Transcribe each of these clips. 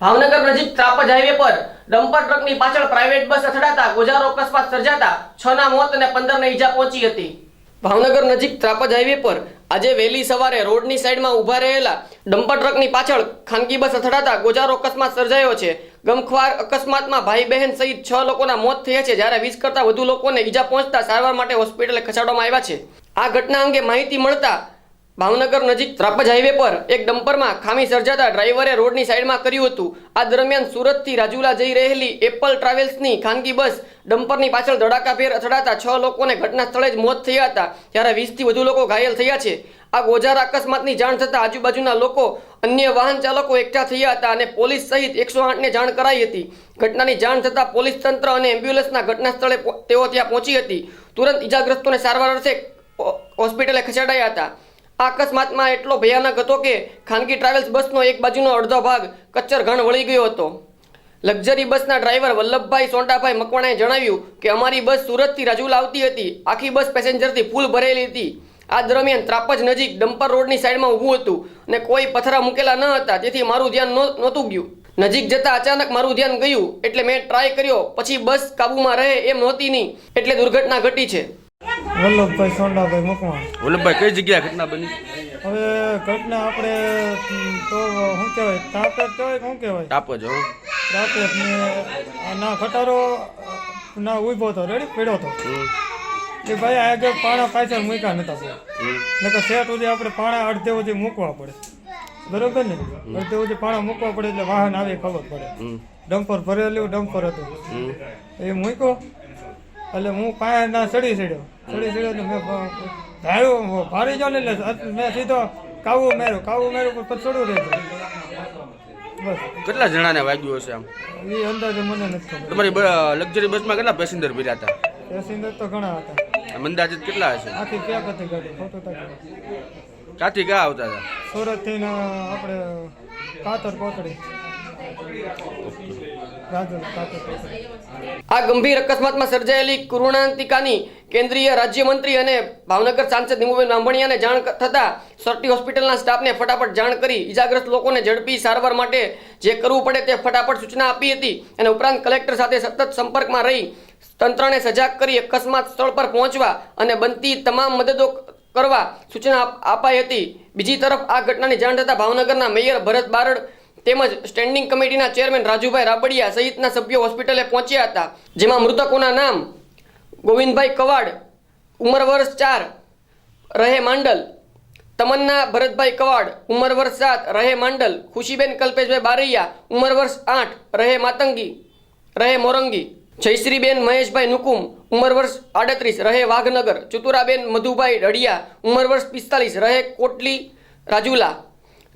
ભાવનગર નજીક ત્રાપજ હાઈવે પર ડમ્પર ટ્રકની પાછળ પ્રાઇવેટ બસ અથડાતા ગોજારો અકસ્માત સર્જાતા છ ના મોત અને પંદર ને ઈજા પહોંચી હતી. ભાવનગર નજીક ત્રાપજ હાઈવે પર આજે વહેલી સવારે રોડની સાઈડમાં ઊભા રહેલા ડમ્પર ટ્રકની પાછળ ખાનગી બસ અથડાતા ગોજારો અકસ્માત સર્જાયો છે. ગમખ્વાર અકસ્માતમાં ભાઈ બહેન સહિત છ લોકોના મોત થયા છે. જ્યારે વીસ કરતાં વધુ લોકોને ઈજા પહોંચતા સારવાર માટે હોસ્પિટલે ખસેડવામાં આવ્યા છે. આ ઘટના અંગે માહિતી મળતા ભાવનગર નજીક ત્રાપજ હાઈવે પર એક ડમ્પરમાં ખામી સર્જાતા ડ્રાઈવરે રોડની સાઈડમાં કર્યું હતું. આ દરમિયાન સુરતથી રાજુલા જઈ રહેલી એપલ ટ્રાવેલ્સની ખાનગી બસ ડમ્પરની પાછળ ધડાકાભેર અથડાતા છ લોકોને ઘટના સ્થળે જ મોત થયા હતા. જ્યારે વીસથી વધુ લોકો ઘાયલ થયા છે. આ ગોજારા અકસ્માતની જાણ થતાં આજુબાજુના લોકો અન્ય વાહન ચાલકો એકઠા થયા હતા અને પોલીસ સહિત એકસો આઠને જાણ કરાઈ હતી. ઘટનાની જાણ થતાં પોલીસ તંત્ર અને એમ્બ્યુલન્સના ઘટના સ્થળે તેઓ ત્યાં પહોંચી હતી. તુરંત ઈજાગ્રસ્તોને સારવાર અર્થે હોસ્પિટલે ખસેડાયા હતા. અકસ્માતમાં એટલો ભયાનક હતો કે ખાનગી ટ્રાવેલ્સ બસનો એક બાજુનો અડધો ભાગ કચ્ચર ઘણ વળી ગયો હતો. લક્ઝરી બસના ડ્રાઈવર વલ્લભભાઈ સોંટાભાઈ મકવાણાએ જણાવ્યું કે અમારી બસ સુરતથી રાજુલા આવતી હતી. આખી બસ પેસેન્જરથી ફૂલ ભરેલી હતી. આ દરમિયાન ત્રાપજ નજીક ડમ્પર રોડની સાઈડમાં ઊભું હતું અને કોઈ પથરા મૂકેલા ન હતા, તેથી મારું ધ્યાન નહોતું ગયું. નજીક જતા અચાનક મારું ધ્યાન ગયું, એટલે મેં ટ્રાય કર્યો, પછી બસ કાબુમાં રહે એમ નહોતી નહીં એટલે દુર્ઘટના ઘટી છે. વલ્લભભાઈ સોંડાભાઈ મકવાણ. વલ્લભભાઈ કઈ જગ્યા ઘટના બની? હવે ઘટના આપણે તો શું કહેવાય તાપેટ કહેવાય શું કહેવાય? ટાપ જ તાપેટ ને ના ખટારો ના ઊભો હતો રેડી? પીડ્યો હતો કે એ ભાઈ આગળ પાણા પાછળ મૂક્યા નતા નકર સેટ સુધી આપણે પાણા અડધે સુધી મૂકવા પડે. બરોબર ને? અડધે સુધી પાણા મૂકવા પડે એટલે વાહન આવે ખબર પડે. ડમ્પર ભરેલું ડમ્પર હતું. એ મૂક્યો. એટલે હું પાયા ના ચડી ચડ્યો. ચડી ચડ્યો એટલે મેં ધાર્યું ભારી ગયો ને એટલે મેં સીધો કાવું મેર્યું કાવું મેર્યું પણ પછી ચડું રહ્યું બસ. કેટલા જણાને વાગ્યું હશે આમ? એ અંદાજે મને નથી ખબર. તમારી લક્ઝરી બસમાં કેટલા પેસેન્જર ભર્યા હતા? પેસેન્જર તો ઘણા હતા. અંદાજિત કેટલા હશે? આખી ક્યાં કથી ગાડી? ફોટો તક ક્યાંથી ક્યાં આવતા હતા? સુરતથી આપણે કાતર કોતડી આ ગંભીર અકસ્માતમાં સર્જાયેલી કરુણાંતિકાની કેન્દ્રીય રાજ્યમંત્રી અને ભાવનગર સાંસદ નિમુબેન બ્રાહ્મણિયાને જાણ થતાં સરટી હોસ્પિટલના સ્ટાફને ફટાફટ જાણ કરી ઈજાગ્રસ્ત લોકોને ઝડપી સારવાર માટે જે કરવું પડે તે ફટાફટ સૂચના આપી હતી અને ઉપરાંત કલેક્ટર સાથે સતત સંપર્કમાં રહી તંત્રને સજાગ કરી અકસ્માત સ્થળ પર પહોંચવા અને બનતી તમામ મદદો કરવા સૂચના અપાઈ હતી. બીજી તરફ આ ઘટનાની જાણ થતાં ભાવનગરના મેયર ભરત બારડ તેમજ સ્ટેન્ડિંગ કમિટીના ચેરમેન રાજુભાઈ રાબડિયા સહિતના સભ્યો હોસ્પિટલે પહોંચ્યા હતા. જેમાં મૃતકોના નામ ગોવિંદભાઈ કવાડ, ઉંમર વર્ષ ચાર, રહે માંડલ, તમન્ના ભરતભાઈ કવાડ, ઉંમર વર્ષ સાત, રહે માંડલ, ખુશીબેન કલ્પેશભાઈ બારૈયા, ઉંમર વર્ષ આઠ, રહે માતંગી, રહે મોરંગી, જયશ્રીબેન મહેશભાઈ નુકુમ, ઉંમર વર્ષ આડત્રીસ, રહે વાઘનગર, ચતુરાબેન મધુભાઈ રડિયા, ઉંમર વર્ષ પિસ્તાલીસ, રહે કોટલી રાજુલા.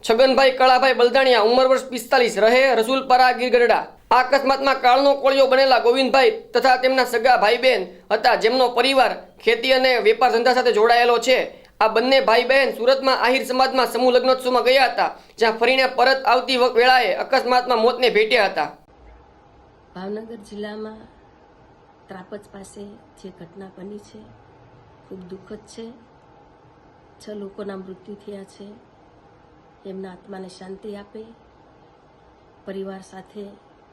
છગનભાઈ કળાભાઈ બલદાણિયા ઉંમર વર્ષ પિસ્તાલીસ, રહે રસુલપરા ગીરગઢડા. આ અકસ્માતમાં કાળનો કોળિયો બનેલા ગોવિંદભાઈ તથા તેમના સગા ભાઈ બહેન હતા, જેમનો પરિવાર ખેતી અને વેપાર ધંધા સાથે જોડાયેલો છે. આ બંને ભાઈ બહેન સુરતમાં આહિર સમાજમાં સમૂહ લગ્નોત્સવમાં ગયા હતા, જ્યાં ફરીને પરત આવતી વેળાએ અકસ્માતમાં મોતને ભેટ્યા હતા. ભાવનગર જિલ્લામાં ત્રાપજ પાસે જે ઘટના બની છે, ખૂબ દુઃખદ છે. છ લોકોના મૃત્યુ થયા છે. એમના આત્માને શાંતિ આપે. પરિવાર સાથે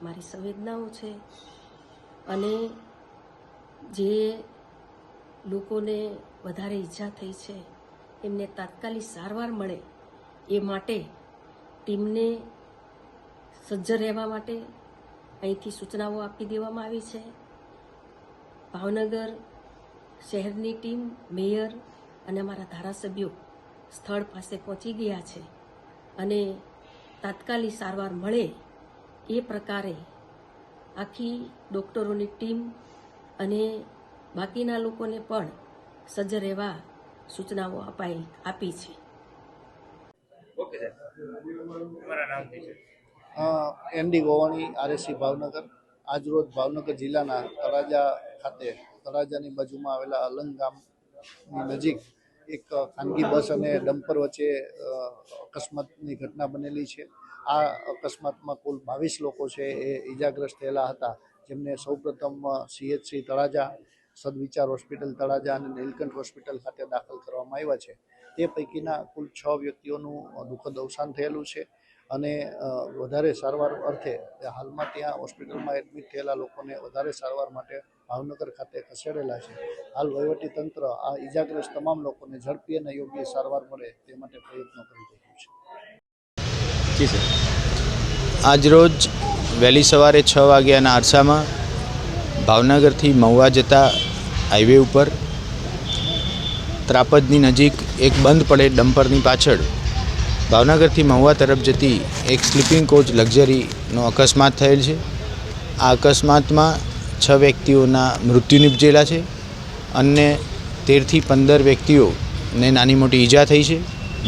મારી સંવેદનાઓ છે. અને જે લોકોને વધારે ઈજા થઈ છે, એમને તાત્કાલિક સારવાર મળે એ માટે ટીમને સજ્જ રહેવા માટે અહીંથી સૂચનાઓ આપી દેવામાં આવી છે. ભાવનગર શહેરની ટીમ, મેયર અને અમારા ધારાસભ્યો સ્થળ પાસે પહોંચી ગયા છે. અને તાત્કાલિક સારવાર મળે એ પ્રકારે આખી ડૉક્ટરોની ટીમ અને બાકીના લોકોને પણ સજ્જ રહેવા સૂચનાઓ અપાઈ આપી છે. MD Govani RSC Bhavnagar. આજરોજ ભાવનગર જિલ્લાના તળાજા ખાતે તળાજાની બાજુમાં આવેલા અલંગ ગામની નજીક એક ખાનગી બસ અને ડમ્પર વચ્ચે અકસ્માતની ઘટના બનેલી છે. આ અકસ્માતમાં કુલ બાવીસ લોકો છે એ ઈજાગ્રસ્ત થયેલા હતા. જેમને સૌપ્રથમ સીએચસી તળાજા, સદવિચાર હોસ્પિટલ તળાજા અને નીલકંઠ હોસ્પિટલ ખાતે દાખલ કરવામાં આવ્યા છે. તે પૈકીના કુલ છ વ્યક્તિઓનું દુઃખદ અવસાન થયેલું છે. અને વધારે સારવાર અર્થે હાલમાં ત્યાં હોસ્પિટલમાં એડમિટ થયેલા લોકોને વધારે સારવાર માટે ભાવનગર ખાતે ખસેડેલા છે. હાલ તંત્ર આ ઈજાગ્રસ્ત તમામ લોકોને ઝડપી અને યોગ્ય સારવાર મળે તે માટે પ્રયત્નો કરી રહ્યું છે. આજરોજ વહેલી સવારે છ વાગ્યાના અરસામાં ભાવનગરથી મહુવા જતા હાઈવે ઉપર ત્રાપદની નજીક એક બંધ પડે ડમ્પરની પાછળ ભાવનગરથી મહુવા તરફ જતી એક સ્લીપિંગ કોચ લક્ઝરીનો અકસ્માત થયેલ છે. આ અકસ્માતમાં છ વ્યક્તિઓના મૃત્યુ નિપજેલા છે અને તેરથી પંદર વ્યક્તિઓને નાની મોટી ઈજા થઈ છે.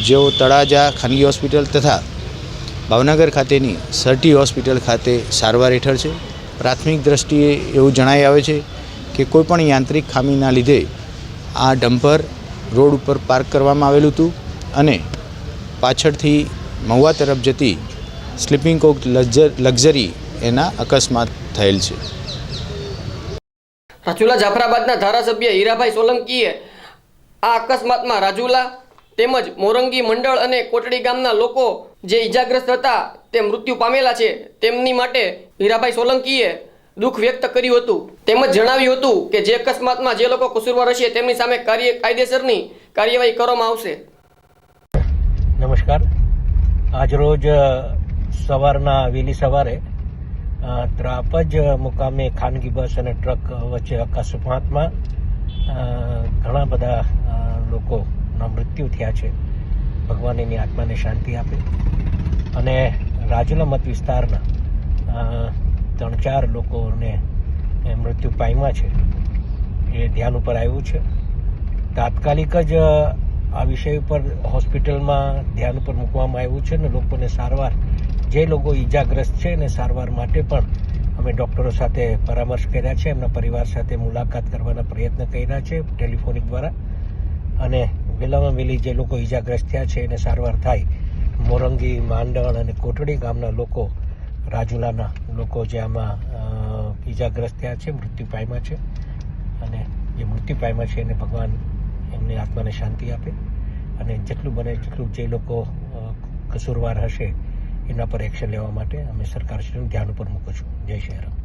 જેઓ તળાજા ખાનગી હોસ્પિટલ તથા ભાવનગર ખાતેની સર્ટી હોસ્પિટલ ખાતે સારવાર હેઠળ છે. પ્રાથમિક દ્રષ્ટિએ એવું જણાઈ આવે છે કે કોઈપણ યાંત્રિક ખામીના લીધે આ ડમ્પર રોડ ઉપર પાર્ક કરવામાં આવેલું હતું અને પાછળથી મહુવા તરફ જતી સ્લીપિંગ કોક લક્ઝરી એના અકસ્માત થયેલ છે. રાજુલા જાફરાબાદના ધારાસભ્ય હીરાભાઈ સોલંકીએ આ અકસ્માતમાં રાજુલા તેમજ મોરંગી મંડળ અને કોટડી ગામના લોકો જે ઈજાગ્રસ્ત હતા તે મૃત્યુ પામેલા છે. તેમની માટે હીરાભાઈ સોલંકીએ દુઃખ વ્યક્ત કર્યું હતું. તેમજ જણાવ્યું હતું કે જે અકસ્માતમાં જે લોકો કસૂરવાર હશે તેમની સામે કાર્ય કાયદેસરની કાર્યવાહી કરવામાં આવશે. નમસ્કાર. આજરોજ સવારના વહેલી સવારે ત્રાપજ મુકામે ખાનગી બસ અને ટ્રક વચ્ચે અકસ્માતમાં ઘણા બધા લોકોના મૃત્યુ થયા છે. ભગવાન એની આત્માને શાંતિ આપે. અને રાજુલા મત વિસ્તારના ત્રણ ચાર લોકોને મૃત્યુ પામ્યા છે. એ ધ્યાન ઉપર આવ્યું છે. તાત્કાલિક જ આ વિષય ઉપર હોસ્પિટલમાં ધ્યાન ઉપર મૂકવામાં આવ્યું છે અને લોકોને સારવાર, જે લોકો ઈજાગ્રસ્ત છે એને સારવાર માટે પણ અમે ડૉક્ટરો સાથે પરામર્શ કર્યા છે, એમના પરિવાર સાથે મુલાકાત કરવાના પ્રયત્ન કર્યા છે ટેલિફોનિક દ્વારા. અને વહેલામાં વહેલી જે લોકો ઈજાગ્રસ્ત થયા છે એને સારવાર થાય, મોરંગી, માંડણ અને કોટડી ગામના લોકો, રાજુલાના લોકો જે આમાં ઈજાગ્રસ્ત થયા છે, મૃત્યુ પામ્યા છે. અને જે મૃત્યુ પામ્યા છે એને ભગવાન એમની આત્માને શાંતિ આપે. અને જેટલું બને જેટલું જે લોકો કસૂરવાર હશે, એના પર એક્શન લેવા માટે અમે સરકારશ્રીનું ધ્યાન ઉપર મૂકું છું. જય શ્રી રામ